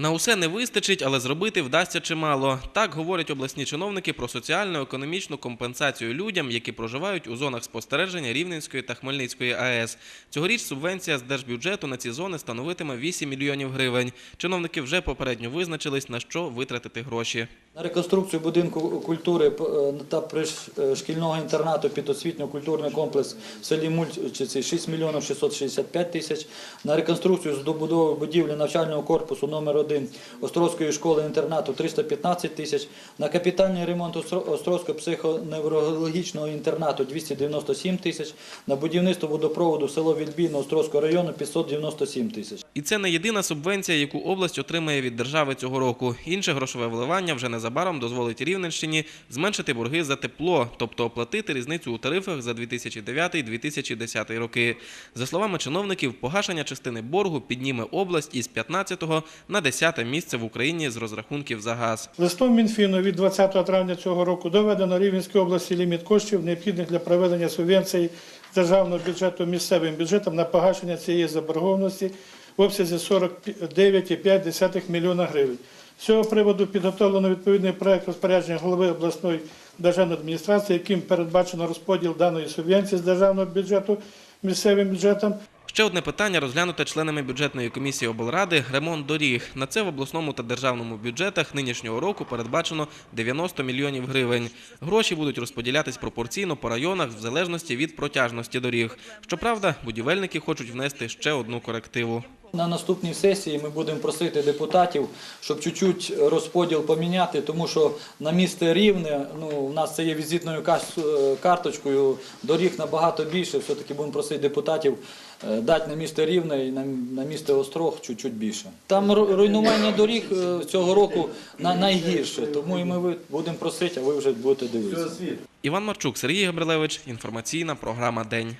На усе не вистачить, але зробити вдасться чимало. Так говорять обласні чиновники про соціальну економічну компенсацію людям, які проживають у зонах спостереження Рівненської та Хмельницької АЕС. Цьогоріч субвенція з держбюджету на ці зони становитиме 8 мільйонів гривень. Чиновники вже попередньо визначились, на що витратити гроші. На реконструкцію будинку культури е, та пришкільного інтернату під освітньо-культурний комплекс в селі Мульчиці 6 мільйонів 665 тисяч. На реконструкцію з добудови будівлі навчального корпусу номер 1 Острозької школи інтернату 315 тисяч. На капітальний ремонт Остро- Острозького психоневрологічного інтернату 297 тисяч. На будівництво водопроводу село Відбійне Острозького району 597 тисяч. І це не єдина субвенція, яку область отримає від держави цього року. Інше грошове вливання вже незабаром дозволить Рівненщині зменшити борги за тепло, тобто оплатити різницю у тарифах за 2009-2010 роки. За словами чиновників, погашення частини боргу підніме область із 15-го на 10-те місце в Україні з розрахунків за газ. Листом Мінфіну від 20 травня цього року доведено Рівненській області ліміт коштів, необхідних для проведення субвенцій державного бюджету місцевим бюджетом на погашення цієї заборгованості в обсязі 49,5 мільйона гривень. З цього приводу підготовлено відповідний проект розпорядження голови обласної державної адміністрації, яким передбачено розподіл даної субвенції з державного бюджету місцевим бюджетом Ще одне питання розглянуте членами бюджетної комісії облради ремонт доріг. На це в обласному та державному бюджетах нинішнього року передбачено 90 мільйонів гривень. Гроші будуть розподілятись пропорційно по районах в залежності від протяжності доріг. Щоправда, будівельники хочуть внести ще одну корективу. На наступній сесії ми будемо просити депутатів, щоб чуть-чуть розподіл поміняти, тому що на місто Рівне, ну, у нас це є візитною е, карточкою, доріг набагато більше, все-таки будемо просити депутатів е, дати на місто Рівне і на, місто Острог чуть-чуть більше. Там руйнування доріг е, цього року на, найгірше, тому і ми будемо просити, а ви вже будете дивитися. Іван Марчук, Сергій Габрилевич. Інформаційна програма День.